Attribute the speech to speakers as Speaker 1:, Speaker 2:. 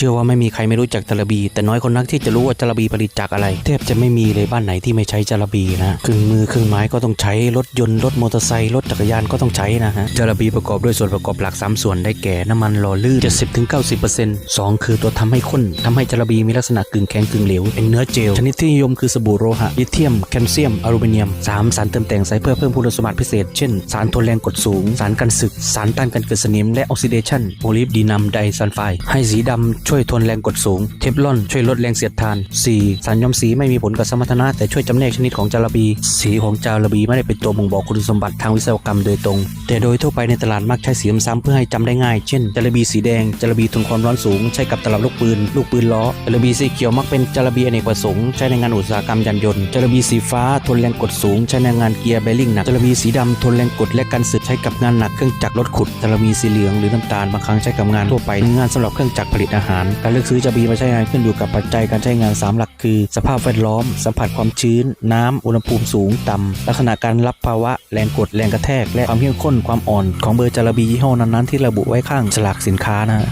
Speaker 1: ชื่อว่าไม่มีใครไม่รู้จักจาระบี แต่น้อยคนนักที่จะรู้ว่าจาระบีผลิตจากอะไรแทบจะไม่มีเลยบ้านไหนที่ไม่ใช้จาระบีนะเครื่องมือเครื่องไม้ก็ต้องใช้รถยนต์รถมอเตอร์ไซค์รถจักรยานก็ต้องใช้นะฮะจาระบีประกอบด้วยส่วนประกอบหลัก 3 ส่วนได้แก่น้ำมันหล่อลื่น70-90% 2 คือตัวทำให้ข้นทำให้จาระบีมีลักษณะกึ่งแข็งกึ่งเหลวเป็นเนื้อเจลชนิดที่นิยมคือสบู่โลหะลิเธียมแคลเซียมอลูมิเนียม 3 สารเติมแต่งใส่เพื่อเพิ่มคุณสมบัติพิเศษ เช่น สารทนแรงกดสูง สารกันสึก สารต้านการเกิดสนิมและออกซิเดชันโมลิบดีนัมไดซัลไฟให้สีดำช่วยทนแรงกดสูง เทฟลอนช่วยลดแรงเสียดทาน 4. สารย้อมสีไม่มีผลกับสมรรถนะ แต่ช่วยจำแนกชนิดของจาระบี สีของจาระบีไม่ได้เป็นตัวบ่งบอกคุณสมบัติทางวิศวกรรมโดยตรง แต่โดยทั่วไปในตลาดมักใช้สีซ้ำเพื่อให้จำได้ง่าย เช่นจาระบีสีแดงจาระบีทนความร้อนสูง ใช้กับตลับลูกปืน ลูกปืนล้อจาระบีสีเขียวมักเป็นจาระบีอเนกประสงค์ใช้ในงานอุตสาหกรรมยานยนต์จาระบีสีฟ้าทนแรงกดสูง ใช้ในงานเกียร์แบริ่งหนักจาระบีสีดำทนแรงกดและกันสึกใช้กับงานหนักเครื่องจักรรถขุดจาระบีสีเหลืองหรือน้ำตาลบางครั้งใช้กับงานทั่วไปในงานสำหรับเครื่องจักรผลิตอาหารการเลือกซื้อจาระบีมาใช้งานขึ้นอยู่กับปัจจัยการใช้งานสามหลักคือ สภาพแวดล้อม สัมผัสความชื้น น้ำ อุณหภูมิสูง ต่ำ ลักษณะการรับภาวะ แรงกด แรงกระแทก และความเข้มข้น ความอ่อน ของเบอร์จาระบียี่ห้อนั้นๆที่ระบุไว้ข้างฉลากสินค้านะฮะ